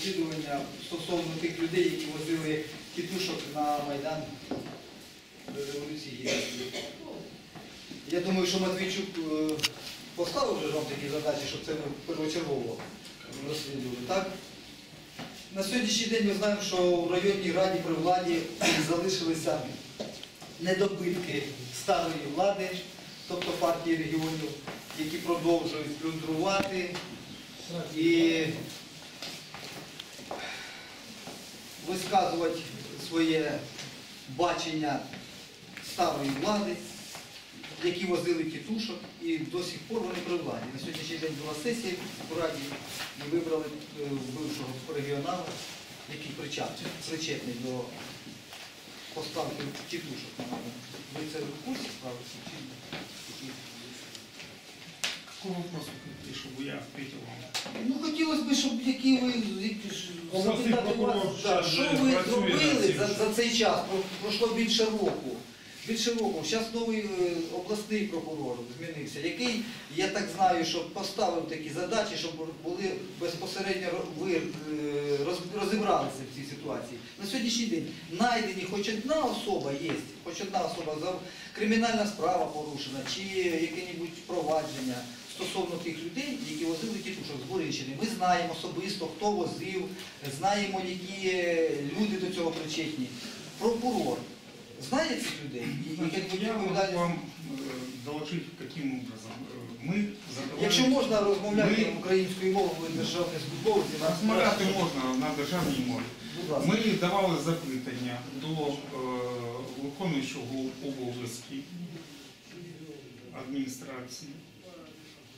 розслідування стосовно тих людей, які возили тітушок на Майдан до Революції. Я думаю, що Матвійчук е, поставив вже вам такі задачі, щоб це первочергово розслідували, так? На сьогоднішній день ми знаємо, що в районній раді при владі залишилися недобитки старої влади, тобто партії регіонів, які продовжують плюндрувати і висказувати своє бачення старої влади, які возили тітушок, і до сих пор вони при владі. На сьогоднішній день була сесія в Раді, і вибрали е, бившого регіонала, який причетний, до поставки тітушок. Ви це в курсі справи? Чи ні? Какой вопрос хотите, чтобы я вам? Ну хотілося б, щоб які ви Обласний запитати вас, що ви зробили за, за цей час? Пройшло більше року. Більше року. Зараз новий е, обласний прокурор змінився, який, я так знаю, що поставив такі задачі, щоб були безпосередньо ви е, розібралися в цій ситуації. На сьогоднішній день знайдені хоч одна особа є, хоч одна особа за кримінальна справа порушена, чи яке-небудь провадження стосовно тих людей, які возили тітушок з Борищини. Ми знаємо особисто, хто возив, знаємо, які люди до цього причетні. Прокурор знає цих людей? І, і Значит, як я могу відповідальність? вам э, доложить, каким образом. Э, Мы задавали... Якщо можна розмовляти Ми- українською мовою, ви державний службовець, і нас Розмовляти можна на державній мові. Будь ласка. Ми давали запитання до е, виконуючого обов'язки адміністрації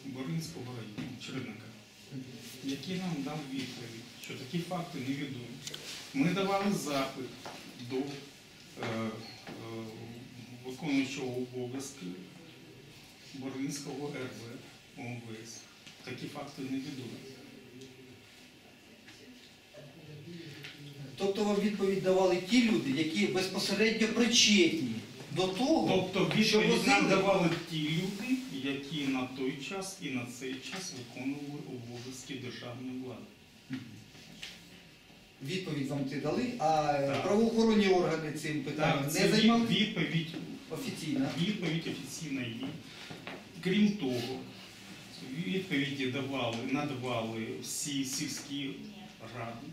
Боринського району Черника, який нам дав відповідь, що такі факти невідомі. Ми давали запит до е, е, виконуючого обов'язки Боринського РВ ОМВС. Такі факти невідомі. Тобто вам відповідь давали ті люди, які безпосередньо причетні до того, Тобто що відповідь нам возили. давали ті люди, які на той час і на цей час виконували обов'язки державної влади. Відповідь вам ці дали, а е, Так. правоохоронні органи цим питанням Так, не це займали відповідь, офіційно. відповідь офіційна є. Крім того, відповіді давали, надавали всі сільські ради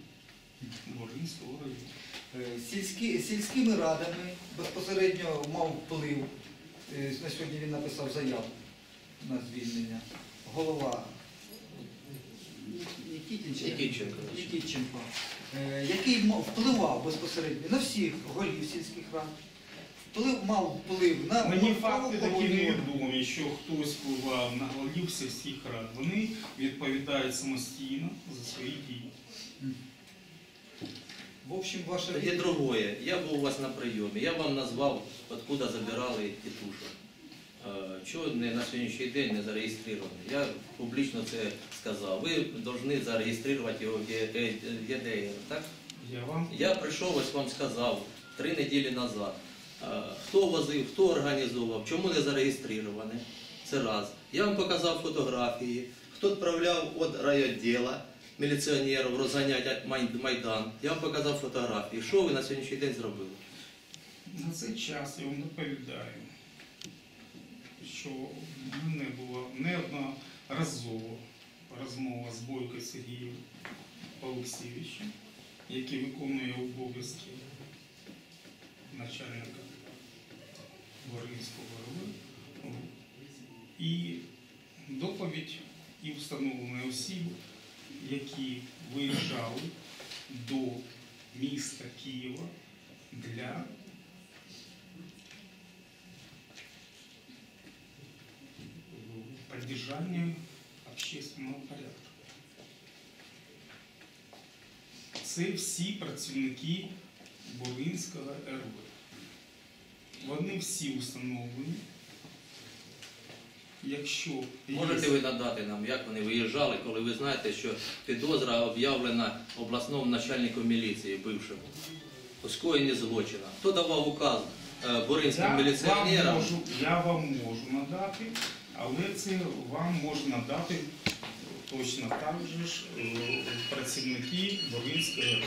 Боринського району. Е, Сільські, сільськими радами безпосередньо мав вплив. Е, На сьогодні він написав заяву на звільнення. Голова Нікітченко. Нікітченко, е, який впливав безпосередньо на всіх голів сільських рад. Вплив, мав вплив на Мені факти такі невідомі, що хтось впливав на голів сільських рад. Вони відповідають самостійно за свої дії. В общем, ваша Тоді другое. Я був у вас на прийомі. Я вам назвав, откуда забирали тітушок. Е, Чого не на сьогоднішній день не зареєстровано? Я публічно це сказав. Ви повинні зареєструвати його в Е- Е- ЄДР, так? Я вам Я прийшов, ось вам сказав три неділі назад. е, Хто возив, хто організовував, чому не зареєстровані? Це раз. Я вам показав фотографії, хто відправляв від райвідділа міліціонерів розганяти Майдан. Я вам показав фотографії. Що ви на сьогоднішній день зробили? на цей час я вам доповідаю, що в мене була неодноразово розмова з Бойко Сергієм Олексійовичем, який виконує обов'язки начальника Боринського РВ. І доповідь і встановлені осіб, які виїжджали до міста Києва для поддержания общественного порядку. Це всі працівники Боринського РВ. Вони всі установлені. Якщо є- Можете ви надати нам, як вони виїжджали, коли ви знаєте, що підозра об'явлена обласному начальнику міліції бившому у скоєнні злочина? Хто давав указ е, боринським міліціонерам? я вам можу надати, але це вам можна дати точно так же ж е, працівники Боринської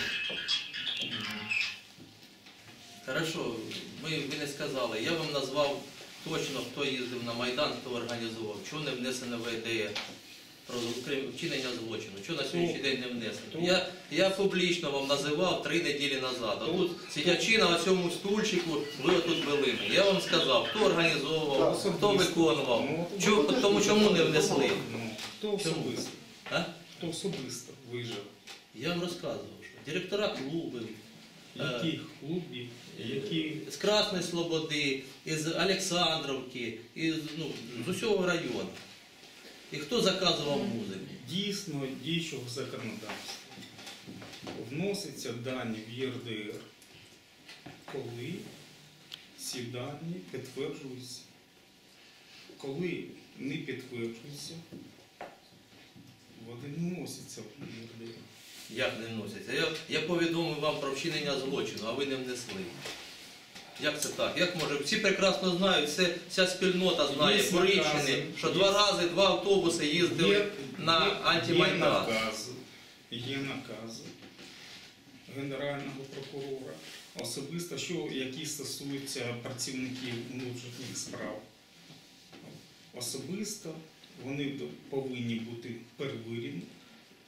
Хорошо, ви, ви не сказали. Я вам назвав точно, хто їздив на Майдан, хто організував. Чого не внесено в ідея про вчинення злочину? Чого на сьогоднішній день не внесено? Я, я публічно вам називав три неділі назад. А тут сидячи на цьому стульчику, ви отут мене. Я вам сказав, хто організовував, хто виконував. Ну, Чому, тому чому не внесли? Ну, хто особисто? А? Хто особисто вижив? Я вам розказував, що директора клубів, Е, Яких клубів, які з Красної Слободи, із Олександровки, із, ну, з усього району. І хто заказував музику? дійсно діючого законодавства вносяться дані в ЄРДР, коли ці дані підтверджуються. Коли не підтверджуються, вони не вносяться в ЄРДР. Як не вносяться? Я, я повідомив вам про вчинення злочину, а ви не внесли. Як це так? Як може? Всі прекрасно знають, все, вся спільнота знає, Є Поріччини, накази, що є- два рази два автобуси їздили на є антимайдан. накази, є накази Генерального прокурора, особисто, що, які стосуються працівників внутрішніх справ. Особисто вони до- повинні бути перевірені,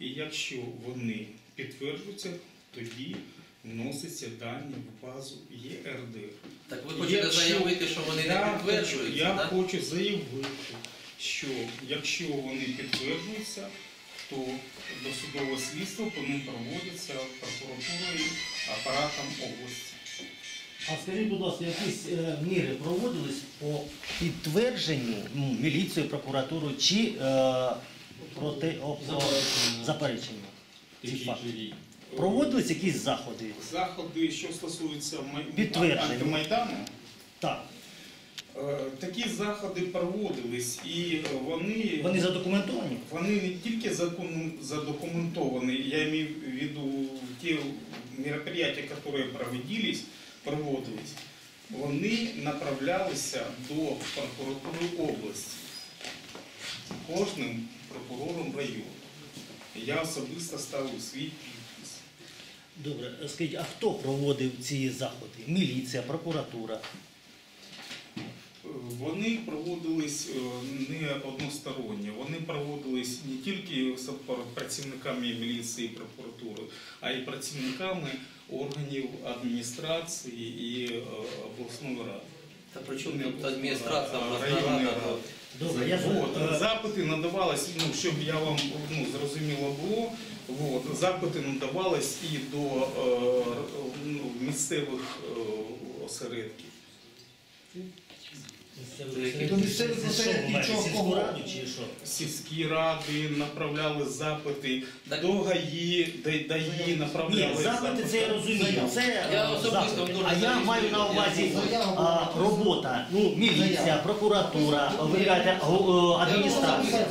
і якщо вони підтверджуються, тоді вносяться дані в базу ЄРДР. Так ви хочете Якщо- заявити, що вони не Я підтверджуються, хочу- Я так? хочу заявити, що якщо вони підтверджуються, то досудове слідство по ним проводиться прокуратурою апаратом області. А скажіть, будь ласка, якісь е, міри проводились по підтвердженню ну, міліцією, прокуратурою чи е, проти фактів? Проводились якісь заходи? Заходи, що стосуються Підтвердження. антимайдану, Так. е, такі заходи проводились, і вони, Вони задокументовані? вони не тільки задокументовані, я имею в виду ті мероприятия, які проводились, проводились, вони направлялися до прокуратури області кожним прокурором району. Я особисто ставив свій підпис. Добре, е, скажіть, а хто проводив ці заходи? Міліція, прокуратура? Вони проводились е, не односторонньо, вони проводились не тільки з працівниками міліції і прокуратури, а й працівниками органів адміністрації і е, обласної ради. Та при чому тут адміністрація, районної рада? ради. Добре, я запити надавались, ну, щоб я вам ну, зрозуміло було, вот, запити надавались і до е, ну, місцевих е, осередків. До місцевих осередків чого? сільську раду чи що? Сільські ради направляли запити, Так- до ГАІ, до ДАІ направляли Ні, запити це я розумію. Це Я е, особисто запити. дуже А я маю на увазі а, робота, ну, міліція, прокуратура, ви кажете, го- е, адміністрація.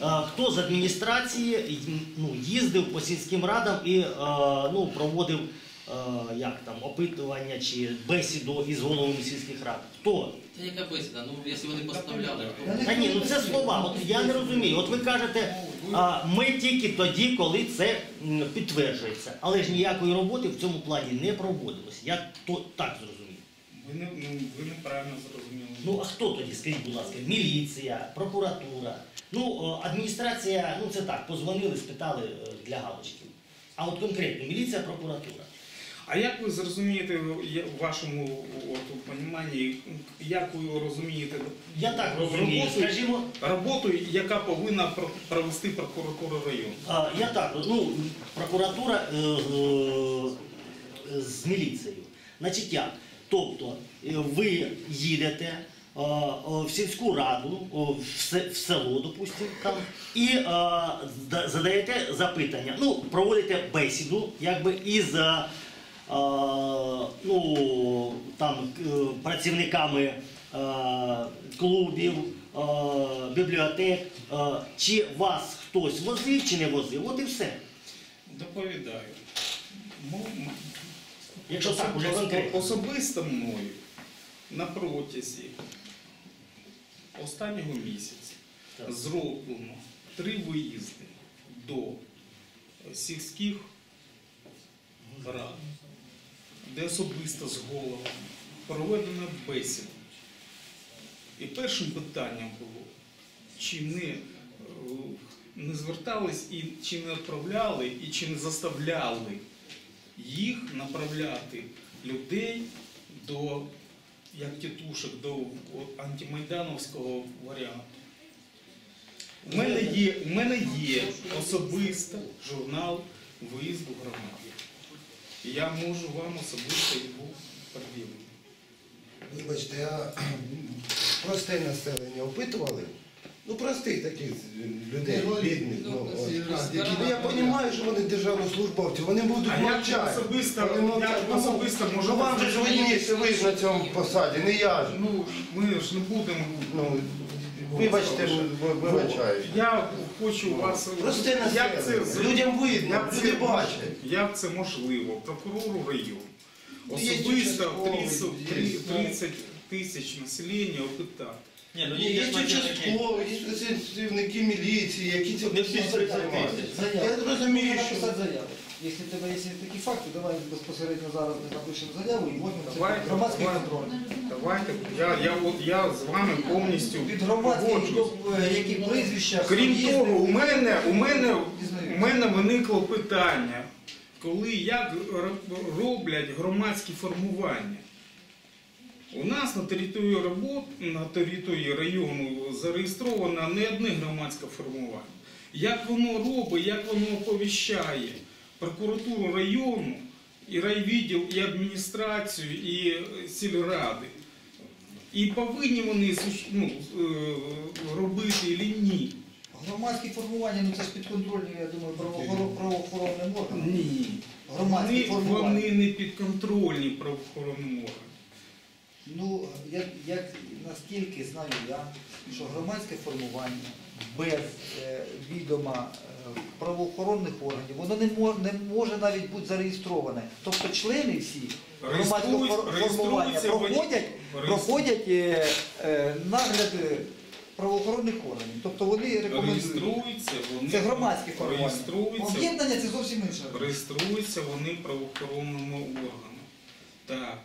А, Хто з адміністрації ну, їздив по сільським радам і е, ну, проводив е, як там, опитування чи бесіду із головами сільських рад? Хто? Та яка бесіда? Ну, якщо вони поставляли, Та ні, ну це слова. От я не розумію. От ви кажете, а, ми тільки тоді, коли це м, підтверджується. Але ж ніякої роботи в цьому плані не проводилось. Я то так зрозумів. Ви, не, ну, ви неправильно зрозуміли. Ну а хто тоді, скажіть, будь ласка, міліція, прокуратура, ну адміністрація, ну це так, позвонили, спитали е, для галочки. А от конкретно міліція, прокуратура. А як ви зрозумієте в вашому от, поніманні, як ви розумієте Я так розумію, роботу, скажімо, роботу, яка повинна про- провести прокуратура району? а, я так, ну, прокуратура е, е, з міліцією. Значить як? Тобто е, ви їдете е, в сільську раду, в село, допустимо, там, і е, задаєте запитання, ну, проводите бесіду, якби із е, е, ну, там, е, працівниками е, клубів, е, бібліотек, е, чи вас хтось возив чи не возив, от і все. Доповідаю. Мо- Якщо так, уже конкретно. Особисто мною на протязі останнього місяця зроблено три виїзди до сільських рад, де особисто з головами проведена бесіда. І першим питанням було, чи не, е, не звертались і чи не відправляли, і чи не заставляли їх направляти людей до, як тітушок до антимайдановського варіанту. У мене є, у мене є особисто журнал виїзду громади. Я можу вам особисто його пред'явити. Вибачте, а просте населення опитували? Ну, простих таких людей, бідних. Ну, от. Ну, я розумію, що вони державні службовці, вони будуть А мовчати. особисто- Вони мовчать. Ну, особисто може Ну вам же ж видніше, ви ж на цьому посаді, не я ж. Ну, ми ж не будемо. Ну, вибачте, ви- вибачаю. Я хочу вас. Просте як це. Людям видно, як люди це, бачать. як це можливо? Прокурору району. Ну, є Особисто участковий, 30, є, ну. 30 тисяч населення опитати. Ні, ну Є, участкові, є працівники міліції, які це Не всі 30 тисяч. Заяву. Я розумію, що- заяву. Якщо в тебе є такі факти, давай безпосередньо зараз ми напишемо заяву і візьмемо це Давайте, під громадський контроль. Давайте, я, я, я з вами повністю Під громадський, погоджуюсь. е, які прізвища. Крім є, того, у мене, у мене, у мене виникло питання, коли як роблять громадські формування. У нас на території робот, на території району зареєстровано не одне громадське формування. Як воно робить, як воно оповіщає прокуратуру району, і райвідділ, і адміністрацію, і е, сільради. І повинні вони ну, е, робити чи ні? Громадські формування, ну це ж підконтрольні, я думаю, правоохорон- правоохоронним органам. Ні. Громадські Вони, формування. вони не підконтрольні правоохоронним органам. Ну, як, як наскільки знаю я, що громадське формування без е, відома е, правоохоронних органів, воно не, мо- не може навіть бути зареєстроване. Тобто члени всі громадського Реєструють- фор- формування реєструються вони- проходять, реєстру- проходять е, е, нагляд е, правоохоронних органів. Тобто вони рекомендують. Реєструються вони. Це громадське формування. Реєструються, Об'єднання це зовсім інше. реєструються вони правоохоронними органами. Так.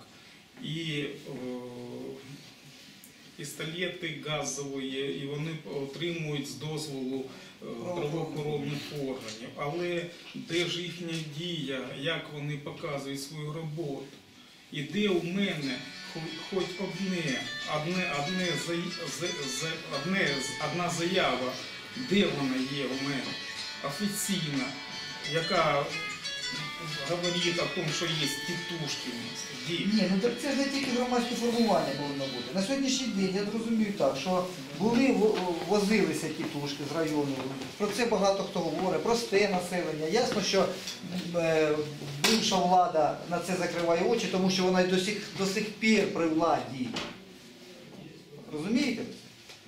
І пістолети газові, і вони отримують з дозволу е, правоохоронних органів. Але де ж їхня дія, як вони показують свою роботу? І де у мене хоч одне, одне, одне, зай- за- за- одне, одна заява, де вона є у мене офіційна, яка говорить о тому, що є тітушки у нас. Ні, ну так це ж не тільки громадське формування повинно бути. На сьогоднішній день я зрозумію так, що були во- возилися тітушки з району. Про це багато хто говорить, просте населення. Ясно, що е, бивша влада на це закриває очі, тому що вона до сих, до сих пір при владі. Розумієте?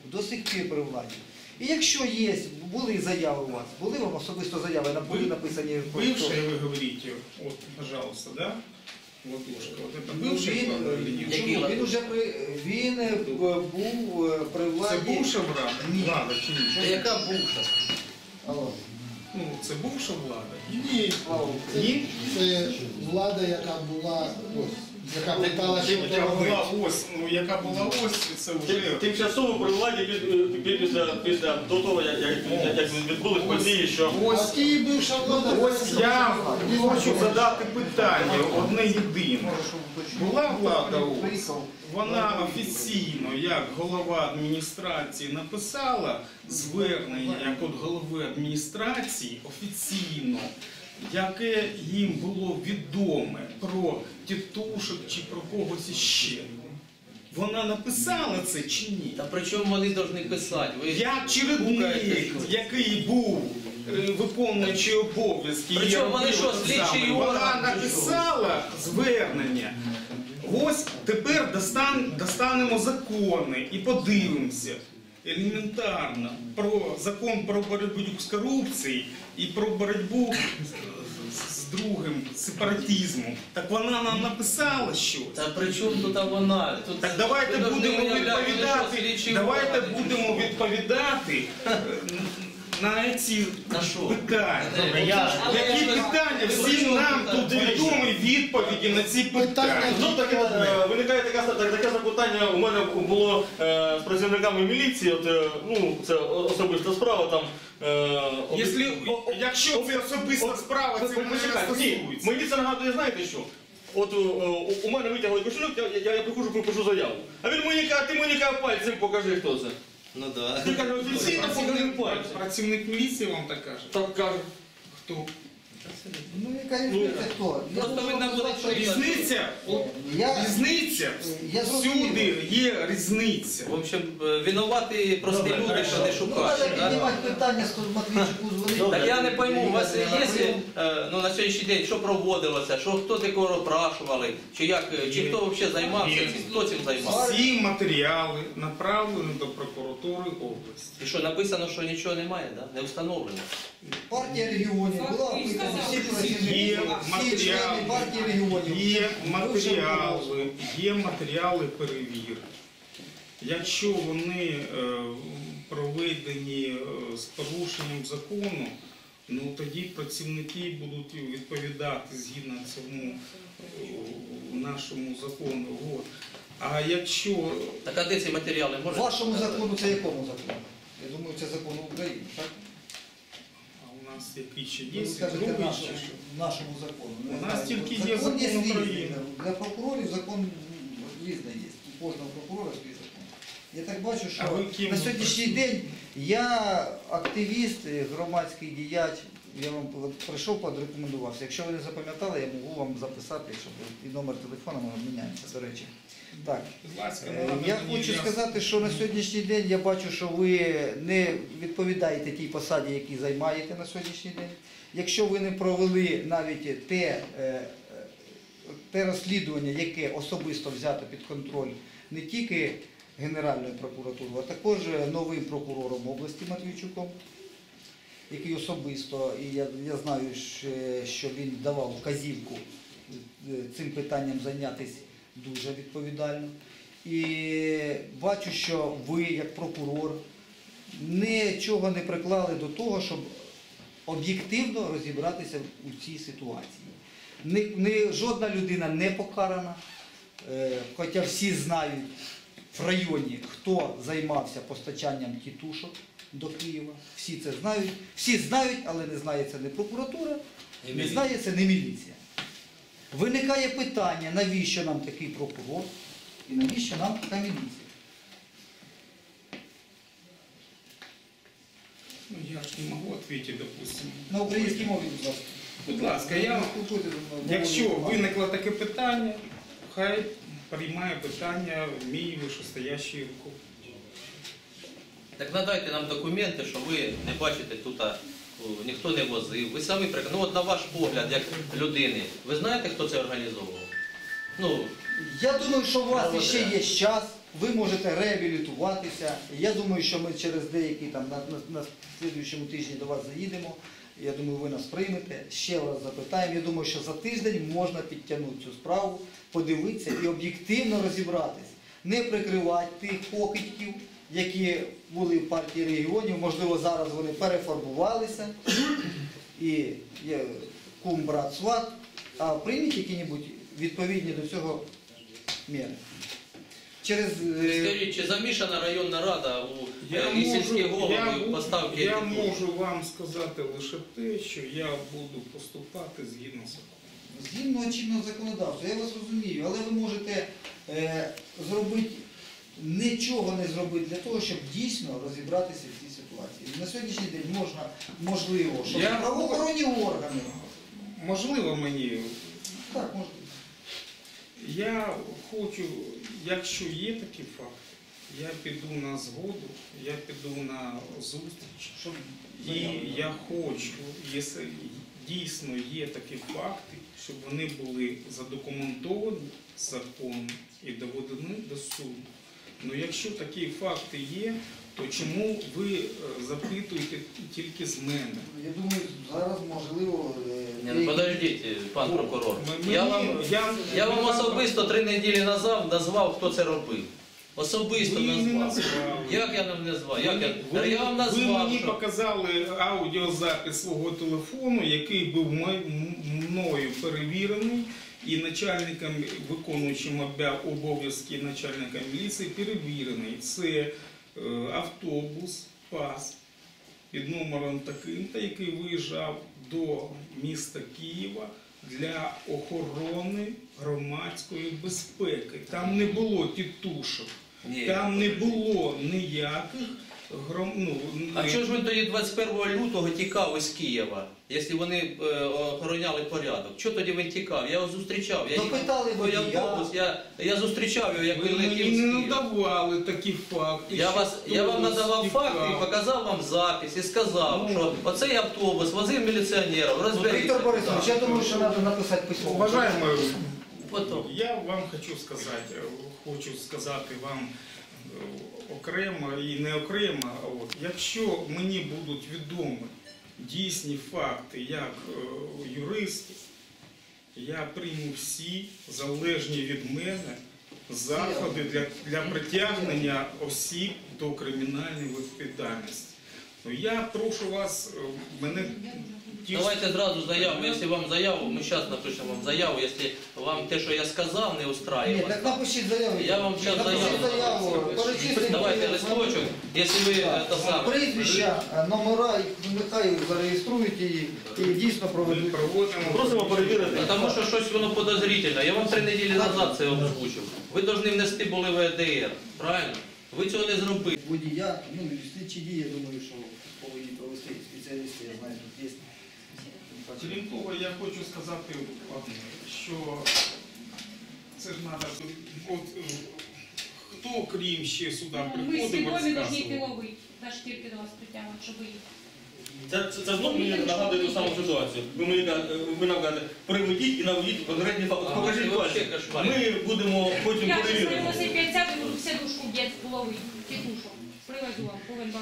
До сих пір при владі. І якщо є, були заяви у вас, були вам особисто заяви, на- були Ви- написані в Бывшие вы говорите, вот, пожалуйста, да? Латушка, вот это Ну, бывший він, влада или нет? Який чому? лад? він уже при він е, б- був е, при Це владі. бувша влада? Ні. Влада чи ні? Та яка бувша? Ну, це бувша влада? Ні, Ні? це влада, яка була, ось, яка питала, Яка була ось, ну яка була ось, це вже... Тимчасово при владі під- під- після, після до того, як, як, як відбулись події, що Ось, бивша влада. ось я хочу задати питання, одне єдине. Була влада ось, вона офіційно, як голова адміністрації, написала звернення як от голови адміністрації офіційно, яке їм було відоме про тітушок чи про когось іще. Вона написала це чи ні? Та при чому вони повинні писати? Ви гукаєте чередник, який був е, виконуючий обов'язки, Причому і вони робив що, слідчий вона орган чи написала звернення. Ось тепер достан, достанемо закони і подивимося елементарно про закон про боротьбу з корупцією і про боротьбу з, другим сепаратизмом. Так вона нам написала щось. Та при чому тут вона? Тут Так давайте будемо відповідати. Давайте будемо відповідати на ці На що? питання. Добре, я- Які питання? Всім нам тут відомі відповіді на ці питання. Таки е, виникає таке, таке, таке запитання. У мене було е, з працівниками міліції. От, е, ну, це особиста справа там. Е, Якщо, о- о- якщо це особиста справа, це мене не стосується. мені це нагадує, знаєте що? От у, у мене витягли кошелек, я, я, я приходжу, пропишу заяву. А він мені каже, ти мені каже пальцем покажи, хто це. Ну да. Ти каже, офіційно Працівник, пальцем. працівник міліції вам так каже. Так каже. Хто? Ну яка різниця хто? Просто що- що Різниця, Я- різниця, Я зрозумів. всюди є різниця. В общем, е, винуваті прості Добре, люди, що не Ну, шукають. треба да? піднімати питання, що Матвійчику дзвонить. Так я не пойму, у вас є На е, ну, на сьогоднішній день, що проводилося, що хто такого опрашували, чи як, е, чи хто взагалі займався цим, хто цим займався? Всі матеріали направлені до прокуратури області. І що написано, що нічого немає, да? не встановлено. Партія регіонів була Є матеріали, є матеріали, є матеріали перевірки. Якщо вони е, проведені е, з порушенням закону, ну тоді працівники будуть відповідати згідно цьому е, нашому закону. От. А якщо Так а де ці матеріали можна? вашому закону це якому закону? Я думаю, це закон України, так? Нас який ще є, другий нашому, ще нашому закону. Не У нас знаю. тільки є закон різний. України. Для прокурорів закон різний є. У кожного прокурора свій закон. Я так бачу, А ви що ким на сьогоднішній день я активіст, е, громадський діяч. Я вам прийшов, подрекомендувався. Якщо ви не запам'ятали, я можу вам записати, щоб і номер телефону ми обміняємося, до речі. Так. Е, Я хочу сказати, що на сьогоднішній день я бачу, що ви не відповідаєте тій посаді, які займаєте на сьогоднішній день. Якщо ви не провели навіть те, е, те розслідування, яке особисто взято під контроль не тільки Генеральною прокуратурою, а також новим прокурором області Матвійчуком, який особисто, і я, я знаю, що- що він давав вказівку е, цим питанням зайнятися дуже відповідально. І бачу, що ви, як прокурор, нічого не приклали до того, щоб об'єктивно розібратися у цій ситуації. Ні, ні- жодна людина не покарана, е, хоча всі знають в районі, хто займався постачанням тітушок до Києва. Всі це знають. Всі знають, але не знає це не прокуратура, не знає це не міліція. Виникає питання, навіщо нам такий прокурор і навіщо нам така міліція? Ну, я ж не можу відповісти, допустим. На українській мові, будь ласка. Будь ласка, я, мною. якщо виникло таке питання, хай приймає питання мій вищестоящий руководитель. Так надайте нам документи, що ви не бачите тут, ніхто не возив. Ви самі прик- Ну от на ваш погляд, як людини, ви знаєте, хто це організовував? Ну, Я думаю, що у вас ще є час, ви можете реабілітуватися. Я думаю, що ми через деякий там на, на, на слідуючому тижні до вас заїдемо. Я думаю, ви нас приймете. Ще раз запитаємо. Я думаю, що за тиждень можна підтягнути цю справу, подивитися і об'єктивно розібратись. Не прикривати тих покидьків, які були в партії регіонів. Можливо, зараз вони перефарбувалися. І є кум, брат, сват. А прийміть які-небудь відповідні до цього міри. Через е, скажіть, чи замішана районна рада у Я е, і сільські голови я, поставки я можу вам сказати лише те, що я буду поступати згідно закону. згідно чинного законодавства, я вас розумію, але ви можете е, зробити нічого не зробити для того, щоб дійсно розібратися в цій ситуації. На сьогоднішній день можна, можливо, щоб Я- правоохоронні органи. Можливо, мені Так, можна. Я хочу, якщо є такі факти, я піду на згоду, я піду на зустріч. Щоб І я хочу, якщо дійсно є такі факти, щоб вони були задокументовані законом і доведені до суду. Ну якщо такі факти є, то чому ви е, запитуєте тільки з мене? Я думаю, зараз можливо. е, Ні, ну подождіть, пан прокурор. Мені- Я вам, я- я вам особисто три неділі назад назвав, хто це робив. Особисто Ви не назвав. назвали. Як я нам назвав? Як я, Ви, Та я вам ви назвав, мені що... показали аудіозапис свого телефону, який був м- мною перевірений, і начальником, виконуючим обов'язки начальника міліції, перевірений. Це е, автобус ПАС під номером таким-то, який виїжджав до міста Києва для охорони громадської безпеки. Там не було тітушок. Ні. Там не було ніяких гром... ну, А не- чого ж він тоді 21 лютого тікав із Києва, якщо вони е, охороняли порядок? Чого тоді він тікав? Я його зустрічав. Я Допитали той водія. автобус, я, я зустрічав його, як ви летів з не надавали такі факти. Я, вас, я вам надавав тікав. факт і показав вам запис і сказав, Ну. що оцей автобус возив міліціонерів, розберіться. Віктор Борисович, я думаю, що треба написати письмо. Уважаємо, Потім. я вам хочу сказати, е, хочу сказати вам е, окремо і не окремо, а от, якщо мені будуть відомі дійсні факти як е, юристу, я прийму всі залежні від мене заходи для, для притягнення осіб до кримінальної відповідальності. Ну, я прошу вас, е, мене ті- Давайте зразу заяву, якщо вам заяву, ми зараз напишемо вам заяву, якщо вам те, що я сказав, не Ні, так напишіть заяву. Я вам Напишіть заяву. заяву. Перечисліть Давайте свої листочок, якщо ви е, те. Прізвища, е, номера, нехай зареєструють і, і дійсно проведуть. проводимо Просимо перевірити. Тому що щось воно подозрительне. Я вам три неділі назад це озвучив. Ви повинні внести були в ЕДР, правильно? Ви цього не зробили. Водія, ну, слідчі дії, я думаю, що повинні провести спеціалісти, я знаю, тут є. Крім того, я хочу сказати що це ж треба, от хто крім ще сюди Ми приходив, свідомі повинні розказував. наш тільки до вас притягнуть, щоб ви Це, це, це знову мені нагадує ту саму ситуацію. Ви, мені, кажете, ви нам кажете, приведіть і наведіть конкретні факти. А, Покажіть вообще пальці. кошмар. Ми будемо потім Я вже перевіримо. свою п'ятця, і буду сідушку б'ять половий, тітушок. Привезу вам, повинен.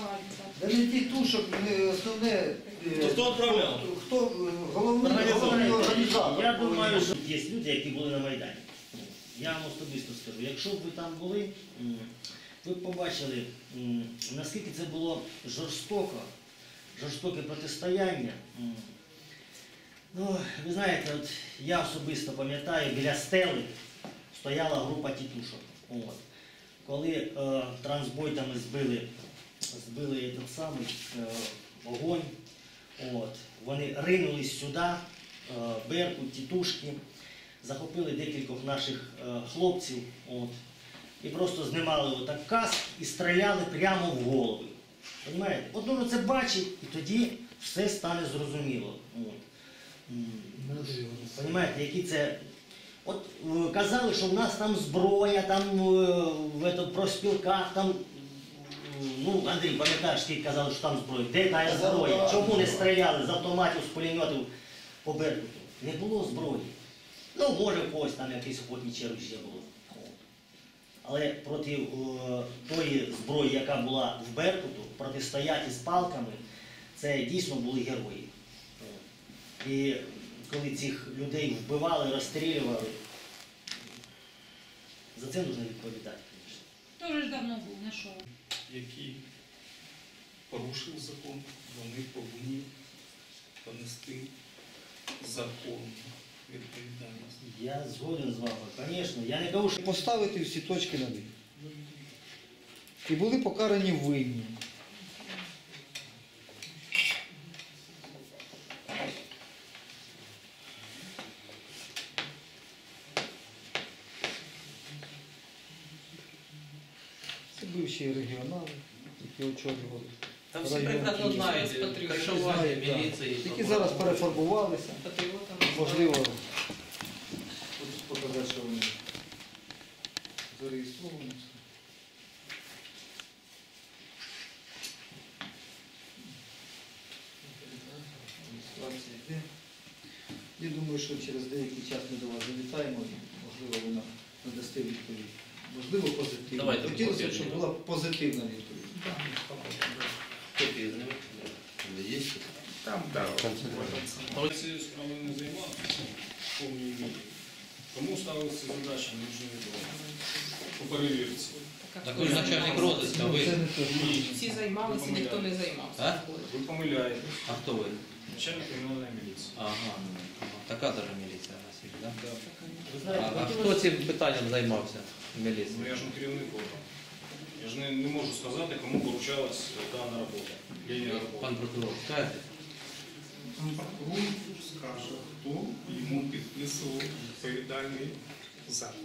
Да не ті тушок, не основне. е, То хто відправляв? Хто е, головний, Організатор. головний організатор. Я думаю, що є люди, які були на Майдані. Я вам особисто скажу, якщо б ви там були, ви б побачили, наскільки це було жорстоко, жорстоке протистояння. Ну, ви знаєте, от я особисто пам'ятаю, біля стели стояла група тітушок. От. Коли е, трансбойтами збили, збили той самий е, вогонь, От. Вони ринулись сюди, е, Беркут, тітушки, захопили декількох наших е, хлопців от, і просто знімали отак каск і стріляли прямо в голови. Понімаєте? От воно це бачить, і тоді все стане зрозуміло. От. М, Понімаєте, які це. От е, казали, що в нас там зброя, там е, в этом, проспілках, там. Ну, Андрій, пам'ятаєш, скільки казали, що там зброя. Де та зброя? Чому не стріляли з автоматів, з пулеметів по Беркуту? Не було зброї. Ну, може, в когось там якесь охотниче ружьє було. Але проти е, тої зброї, яка була в Беркуту, протистояти з палками, це дійсно були герої. І коли цих людей вбивали, розстрілювали, за це потрібно відповідати, звісно. Тоже ж давно був, на що? які порушили закон, вони повинні понести законну Я згоден з вами, звісно. Я не кажу, що Поставити всі точки над «і». І були покарані винні. Це бивші регіонали, які очолювали. Там всі Район прекрасно знають кришування Знають, да. міліції. Які зараз перефарбувалися. Можливо, хочу показати, що вони зареєстровані. Я думаю, що через деякий час ми до вас завітаємо і, можливо, ви нам надасте відповідь. Можливо, позитивна. Хотілося б, щоб була позитивна відповідь. Копії з ними. Є? Там, да. Цією справою не займався в повній мірі. Тому ставилися задачі, відомо. По перевірці. як ж начальник розвитку, ви. Всі займалися, ніхто не займався. Ви помиляєтесь. А хто ви? Начальник кримінальної міліції. Ага. Така даже міліція у нас є? Да. Знаєте, А, а хто цим питанням займався в Ну я ж не керівник органу. Я ж не, не можу сказати, кому поручалась дана робота. Лінія роботи. Пан прокурор, скажете? Прокурор скаже, хто йому підписував відповідальний запит.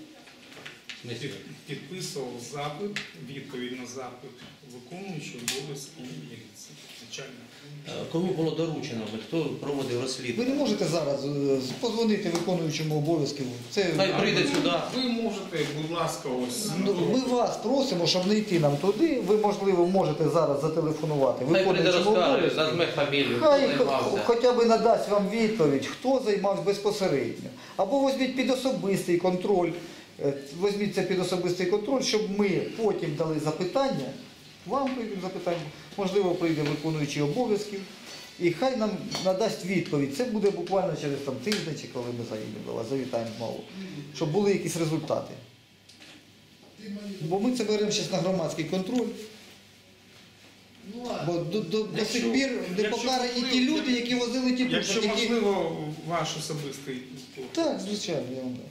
Підписував запит, відповідь на запит, виконуючи обов'язки міліції. Е, Кому було доручено, хто проводив розслідування? Ви не можете зараз е, позвонити виконуючому обов'язки. Це Хай прийде сюди. Ви можете, будь ласка, ось. Ну, Ми вас просимо, щоб не йти нам туди. Ви, можливо, можете зараз зателефонувати. Хай прийде виконуючому розкаже, назве фамілію, Хай хоча б надасть вам відповідь, хто займався безпосередньо. Або візьміть під особистий контроль. Е, Візьміть це під особистий контроль, щоб ми потім дали запитання. Вам прийдуть запитання, можливо, прийде виконуючий обов'язків. І хай нам надасть відповідь. Це буде буквально через там, тиждень, чи коли ми заїдемо завітаємо знову, щоб були якісь результати. Бо ми це беремо зараз на громадський контроль. Бо до, до, до Якщо- сих пір не якщо покарані ті люди, які возили ті Якщо які... можливо, ваш особистий. Так, звичайно, я вам дам.